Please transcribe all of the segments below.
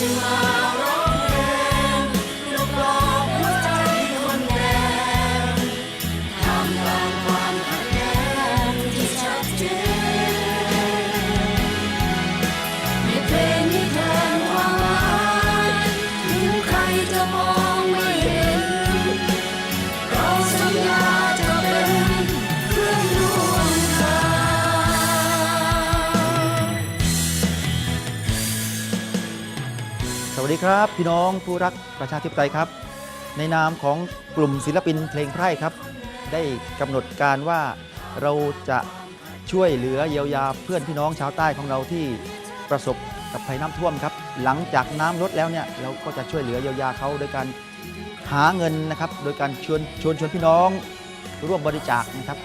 จึง สวัสดีครับ พี่น้องผู้รักประชาธิปไตยครับ ในนามของกลุ่มศิลปินเพลงไพร่ครับ ได้กำหนดการว่าเราจะช่วยเหลือเยียวยาเพื่อนพี่น้องชาวใต้ของเราที่ประสบกับภัยน้ำท่วมครับ หลังจากน้ำลดแล้วเนี่ยเราก็จะช่วยเหลือเยียวยาเขาโดยการหาเงินนะครับ โดยการชวนชวนชวนพี่น้อง ร่วมบริจาคนะครับ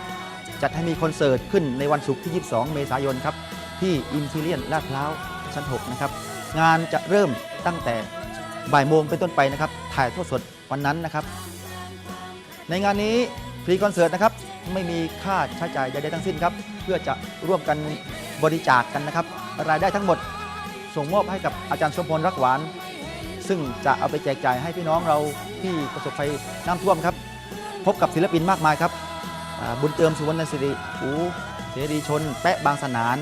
จัดให้มีคอนเสิร์ตขึ้นในวันศุกร์ที่ 22 เมษายนครับที่อิมพีเรียนลาดพร้าวชั้น 6 นะครับ งานจะเริ่มตั้งแต่บ่ายโมงเป็นต้นไปนะครับ ถ่ายทอดสดวันนั้นนะครับ ในงานนี้ฟรีคอนเสิร์ตนะครับ ไม่มีค่าใช้จ่ายใดๆทั้งสิ้นครับ เพื่อจะร่วมกันบริจาคกันนะครับ รายได้ทั้งหมดส่งมอบให้กับอาจารย์สมพลรักหวาน ซึ่งจะเอาไปแจกจ่ายให้พี่น้องเราที่ประสบภัยน้ำท่วมครับ พบกับศิลปินมากมายครับบุญเติมสุวรรณสิริอูเสรีชน แปะบางสนาน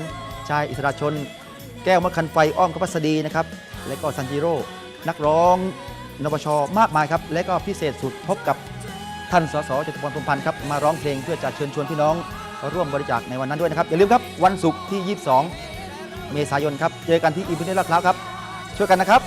ชายอิสระชน แก้วมะคันไฟอ้อมกบพัสดีนะครับ และก็ซันจิโร่นักร้องนปชมากมายครับ และก็พิเศษสุดพบกับท่านสสจตุพรพรมพันธ์ครับมาร้องเพลงเพื่อจะเชิญชวนพี่น้องร่วมบริจาคในวันนั้นด้วยนะครับ อย่าลืมครับวันศุกร์ที่ 22 เมษายนครับ เจอกันที่อิมพีเรียลลาดพร้าวครับ ช่วยกันนะครับ